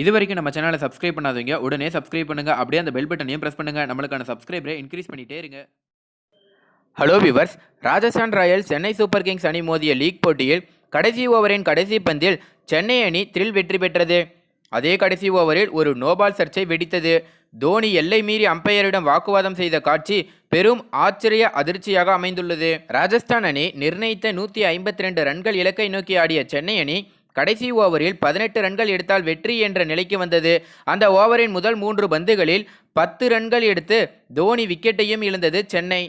இது வரைக்கும் நம்ம சேனலை சப்ஸ்கிரைப் பண்ணாதவங்க உடனே சப்ஸ்கிரைப் பண்ணுங்க. அப்படியே அந்த பெல் பட்டனையும் பிரஸ் பண்ணுங்க. நம்மளுக்கான சப்ஸ்கிரைபரை இன்க்ரீஸ் பண்ணிட்டே இருங்க. Hello viewers Rajasthan Royals Chennai Super Kings அணி மோதிய லீக் போட்டியில் கடைசி ஓவரின் கடைசி பந்தில் சென்னை அணி த்ரில் வெற்றி பெற்றது. அதே கடைசி ஓவரில் ஒரு நோபால் சர்ச்சை வெடித்தது. தோனி எல்லை மீறி அம்பையரிடம் வாக்குவாதம் செய்த காட்சி பெரும் ஆச்சரிய அதிர்ச்சியாக அமைந்துள்ளது. ராஜஸ்தான் அணி நிர்ணயித்த நூற்றி ஐம்பத்தி ரெண்டு ரன்கள் இலக்கை நோக்கி ஆடிய சென்னை அணி கடைசி ஓவரில் பதினெட்டு ரன்கள் எடுத்தால் வெற்றி என்ற நிலைக்கு வந்தது. அந்த ஓவரின் முதல் மூன்று பந்துகளில் பத்து ரன்கள் எடுத்து தோனி விக்கெட்டையும் இழந்தது சென்னை.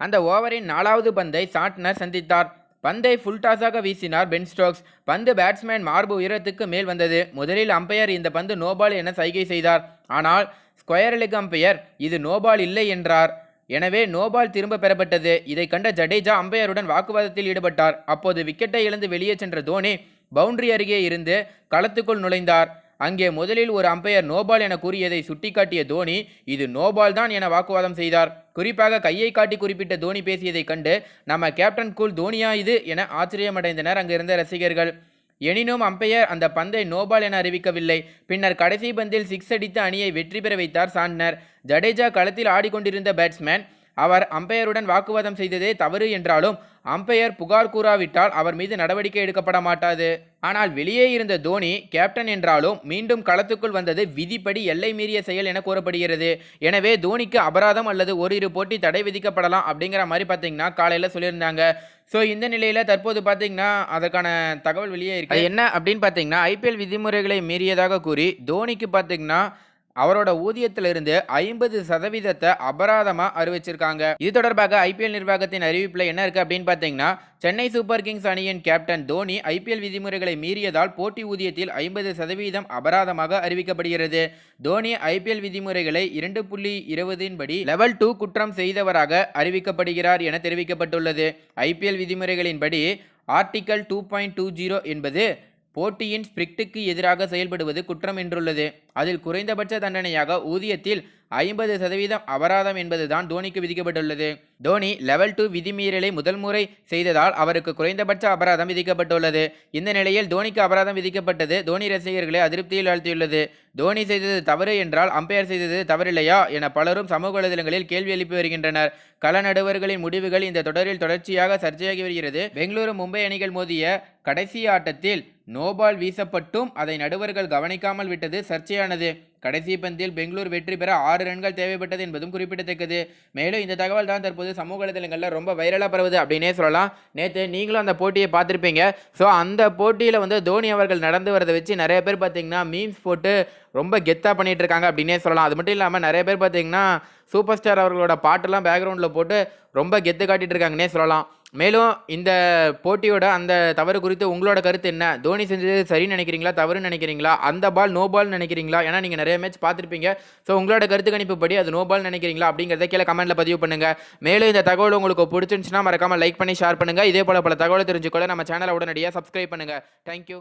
அந்த ஓவரின் நாலாவது பந்தை சாட்னர் சந்தித்தார். பந்தை ஃபுல் டாஸாக வீசினார் பென் ஸ்டோக்ஸ். பந்து பேட்ஸ்மேன் மார்பு உயரத்துக்கு மேல் வந்தது. முதலில் அம்பையர் இந்த பந்து நோபால் என சைகை செய்தார். ஆனால் ஸ்கொயர் லெக் அம்பையர் இது நோபால் இல்லை என்றார். எனவே நோபால் திரும்ப பெறப்பட்டது. இதை கண்ட ஜடேஜா அம்பையருடன் வாக்குவாதத்தில் ஈடுபட்டார். அப்போது விக்கெட்டை இழந்து வெளியே சென்ற தோனி பவுண்டரி அருகே இருந்து களத்துக்குள் நுழைந்தார். அங்கே முதலில் ஒரு அம்பையர் நோபால் என கூறியதை சுட்டிக்காட்டிய தோனி இது நோபால் தான் என வாக்குவாதம் செய்தார். குறிப்பாக கையை காட்டி குறிப்பிட்ட தோனி பேசியதைக் கண்டு நம்ம கேப்டன் கூல் தோனியா இது என ஆச்சரியமடைந்தனர் அங்கிருந்த ரசிகர்கள். எனினும் அம்பையர் அந்த பந்தை நோபால் என அறிவிக்கவில்லை. பின்னர் கடைசி பந்தில் சிக்ஸ் அடித்து அணியை வெற்றி பெற வைத்தார் சாண்ட்னர் ஜடேஜா களத்தில் ஆடிக்கொண்டிருந்த பேட்ஸ்மேன் அவர் அம்பையருடன் வாக்குவாதம் செய்ததே தவறு என்றாலும் அம்பையர் புகார் கூறாவிட்டால் அவர் மீது நடவடிக்கை எடுக்கப்பட மாட்டாது ஆனால் வெளியே இருந்த தோனி கேப்டன் என்றாலும் மீண்டும் களத்துக்குள் வந்தது விதிப்படி எல்லை மீறிய செயல் என கூறப்படுகிறது. எனவே தோனிக்கு அபராதம் அல்லது ஓரிரு போட்டி தடை விதிக்கப்படலாம் அப்படிங்கிற மாதிரி பார்த்தீங்கன்னா காலையில் சொல்லியிருந்தாங்க. ஸோ இந்த நிலையில் தற்போது பார்த்தீங்கன்னா அதற்கான தகவல் வெளியே இருக்குது என்ன அப்படின்னு பார்த்தீங்கன்னா ஐபிஎல் விதிமுறைகளை மீறியதாக கூறி தோனிக்கு பார்த்தீங்கன்னா அவரோட ஊதியத்திலிருந்து ஐம்பது சதவீதத்தை அபராதமாக அறிவிச்சிருக்காங்க. இது தொடர்பாக ஐபிஎல் நிர்வாகத்தின் அறிவிப்பில் என்ன இருக்குது அப்படின்னு பார்த்தீங்கன்னா சென்னை சூப்பர் கிங்ஸ் அணியின் கேப்டன் தோனி ஐபிஎல் விதிமுறைகளை மீறியதால் போட்டி ஊதியத்தில் ஐம்பது சதவீதம் அபராதமாக அறிவிக்கப்படுகிறது. தோனி ஐபிஎல் விதிமுறைகளை இரண்டு புள்ளி இருபதின் படி லெவல் டூ குற்றம் செய்தவராக அறிவிக்கப்படுகிறார் என தெரிவிக்கப்பட்டுள்ளது. ஐபிஎல் விதிமுறைகளின்படி article two point two zero என்பது போட்டியின் ஸ்பிரிக்டுக்கு எதிராக செயல்படுவது குற்றம் என்றுள்ளது. அதில் குறைந்தபட்ச தண்டனையாக ஊதியத்தில் ஐம்பது சதவீதம் அபராதம் என்பதுதான் தோனிக்கு விதிக்கப்பட்டுள்ளது. தோனி லெவல் டூ விதிமீறலை முதல் முறை செய்ததால் அவருக்கு குறைந்தபட்ச அபராதம் விதிக்கப்பட்டுள்ளது. இந்த நிலையில் தோனிக்கு அபராதம் விதிக்கப்பட்டது தோனி ரசிகர்களை அதிருப்தியில் ஆழ்த்தியுள்ளது. தோனி செய்தது தவறு என்றால் அம்பையர் செய்தது தவறில்லையா என பலரும் சமூக வலைதளங்களில் கேள்வி எழுப்பி வருகின்றனர். கள நடுவர்களின் முடிவுகள் இந்த தொடரில் தொடர்ச்சியாக சர்ச்சையாகி வருகிறது. பெங்களூரு மும்பை அணிகள் மோதிய கடைசி ஆட்டத்தில் நோபால் வீசப்பட்டும் அதை நடுவர்கள் கவனிக்காமல் விட்டது சர்ச்சையானது. கடைசி பந்தில் பெங்களூர் வெற்றி பெற ஆறு ரன்கள் தேவைப்பட்டது என்பதும் குறிப்பிடத்தக்கது. மேலும் இந்த தகவல் தான் தற்போது சமூக வலைதளங்களில் ரொம்ப வைரலாக பரவுது அப்படின்னே சொல்லலாம். நேற்று நீங்களும் அந்த போட்டியை பார்த்துருப்பீங்க. ஸோ அந்த போட்டியில் வந்து தோனி அவர்கள் நடந்து வரதை வச்சு நிறைய பேர் பார்த்தீங்கன்னா மீம்ஸ் போட்டு ரொம்ப கெத்தாக பண்ணிட்டு இருக்காங்க அப்படின்னே சொல்லலாம். அது மட்டும் இல்லாமல் நிறைய பேர் பார்த்தீங்கன்னா சூப்பர் ஸ்டார் அவர்களோட பாட்டெல்லாம் பேக்ரவுண்டில் போட்டு ரொம்ப கெத்து காட்டிட்டு இருக்காங்கன்னே சொல்லலாம். மேலும் இந்த போட்டியோட அந்த தவறு குறித்து உங்களோட கருத்து என்ன? தோனி செஞ்சது சரின்னு நினைக்கிறீங்களா? தவறுன்னு நினைக்கிறீங்களா? அந்த பால் நோ பால்னு நினைக்கிறீங்களா? ஏன்னா நீங்கள் நிறைய மேட்ச் பார்த்துருப்பீங்க. ஸோ உங்களோட கருத்து கணிப்பு படி அது நோ பால் நினைக்கிறீங்களா? அப்படிங்கிறத கீழே கமெண்ட்டில் பதிவு பண்ணுங்கள் மேலும் இந்த தகவல் உங்களுக்கு பிடிச்சிருந்துச்சுன்னா மறக்காமல் லைக் பண்ணி ஷேர் பண்ணுங்கள் இதே போல பல தகவலை தெரிஞ்சுக்கொள்ள நம்ம சேனலை உடனடியாக சப்ஸ்கிரைப் பண்ணுங்கள் தேங்க்யூ